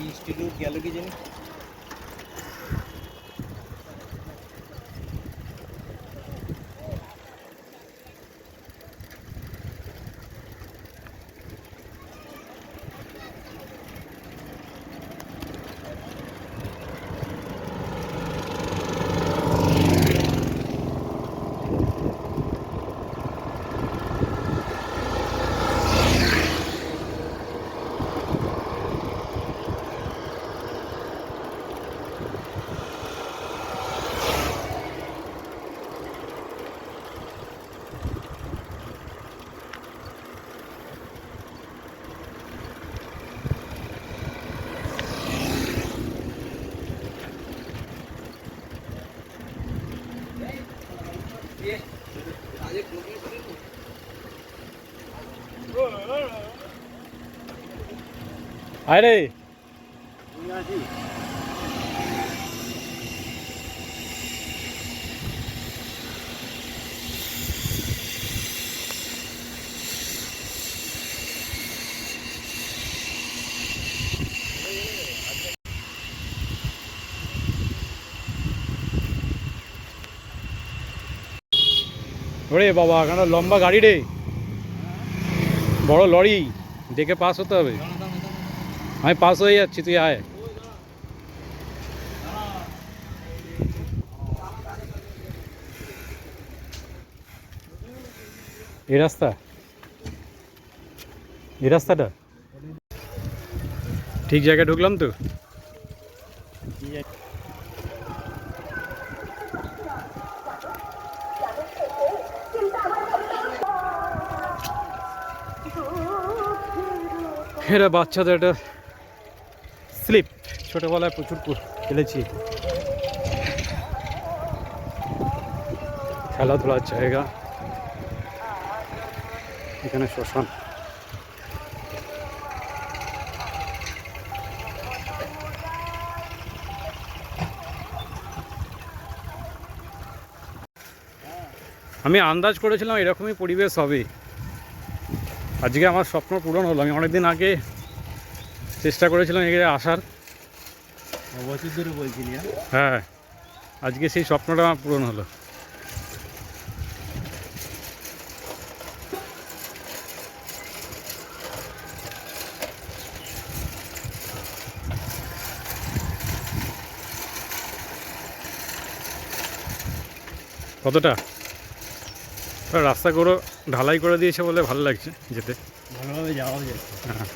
Institute গেল কি জানি? আয় রে ওরে বাবা, কেন লম্বা গাড়ি রে? বড় লরি, দেখে পাস হতে হবে। আমি পাস হয়ে যাচ্ছি, তুই আয়। এই রাস্তা? এই রাস্তাটা? ঠিক জায়গায় ঢুকলাম তো? এরা বাচ্চাদের একটা স্লিপ। ছোটোবেলায় প্রচুর খেলেছি। খেলাধুলার জায়গা। এখানে শ্মশান। আমি আন্দাজ করেছিলাম এরকমই পরিবেশ হবে। আজকে আমার স্বপ্ন পূরণ হলো। আমি অনেকদিন আগে চেষ্টা করেছিলাম এখানে আসার। বছর ধরে বলছিলি হ্যাঁ? হ্যাঁ আজকে সেই স্বপ্নটা আমার পূরণ হলো। কতটা? ওরা রাস্তা করে ঢালাই করে দিয়েছে বলে ভালো লাগছে যেতে। ভালোভাবে যাওয়া যায়। হ্যাঁ।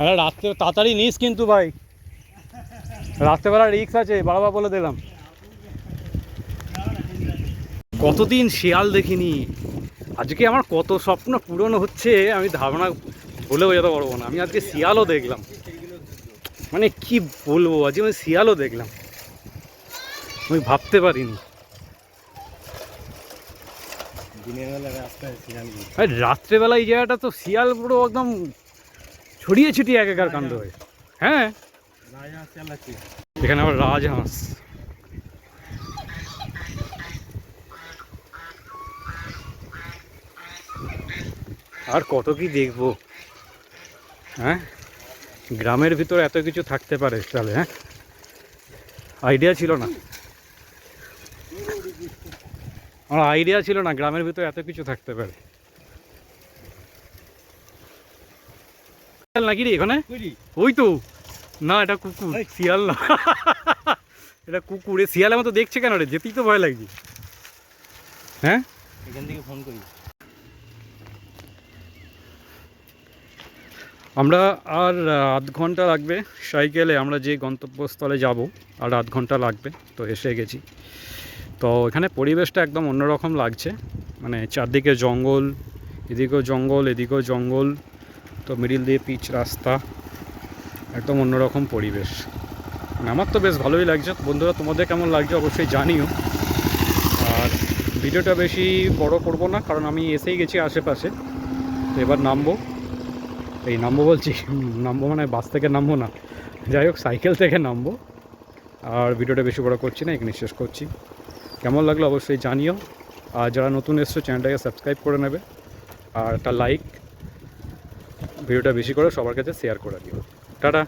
আরে রাত্রে তাড়াতাড়ি নিস কিন্তু ভাই। রাত্রেবেলা রিক্স আছে বারবার বলে দিলাম। কতদিন শিয়াল দেখিনি। আজকে আমার কত স্বপ্ন পূরণ হচ্ছে, আমি ধারণা বলে বোঝাতে পারব না। আমি আজকে শিয়ালও দেখলাম। মানে কি বলব, আজকে আমি শিয়ালও দেখলাম। আমি ভাবতে পারিনি। রাত্রেবেলা এই জায়গাটা তো শিয়াল পুরো একদম ছড়িয়ে ছিটিয়ে একাকার কাণ্ড হয়ে। হ্যাঁ। এখানে আবার রাজহাঁস। আর কত কি দেখব? হ্যাঁ? গ্রামের ভিতর এত কিছু থাকতে পারে তাহলে হ্যাঁ? আইডিয়া ছিল না। আমার আইডিয়া ছিল না গ্রামের ভিতর এত কিছু থাকতে পারে। নাকি রে এখানে? ওই তো। না এটা কুকুর শিয়াল না। এটা কুকুর। এ শিয়ালের মতো দেখছে কেন রে? যেতেই তো ভয় লাগছে। হ্যাঁ? এখান থেকে ফোন করি। আমরা আর আধ ঘণ্টা লাগবে সাইকেলে, আমরা যে গন্তব্যস্থলে যাব, আর আধ ঘণ্টা লাগবে, তো এসে গেছি। তো এখানে পরিবেশটা একদম অন্যরকম লাগছে মানে চারদিকে জঙ্গল, এদিকেও জঙ্গল এদিকেও জঙ্গল, তো মিডিল দিয়ে পিচ রাস্তা, একদম অন্যরকম পরিবেশ। মানে আমার তো বেশ ভালোই লাগছে। বন্ধুরা, তোমাদের কেমন লাগছে অবশ্যই জানিও। আর ভিডিওটা বেশি বড় করব না, কারণ আমি এসেই গেছি আশেপাশে। তো এবার নামবো। এই নামবো বলছি নামবো মানে বাস থেকে নামবো না। যাই হোক, সাইকেল থেকে নামবো। আর ভিডিওটা বেশি বড় করছি না এখানে শেষ করছি। কেমন লাগল অবশ্যই জানিও। আর যারা নতুন এসছো, চ্যানেলটাকে সাবস্ক্রাইব করে নেবে। আর একটা লাইক, ভিডিওটা বেশি করে সবার কাছে শেয়ার করে দিও। টাটা।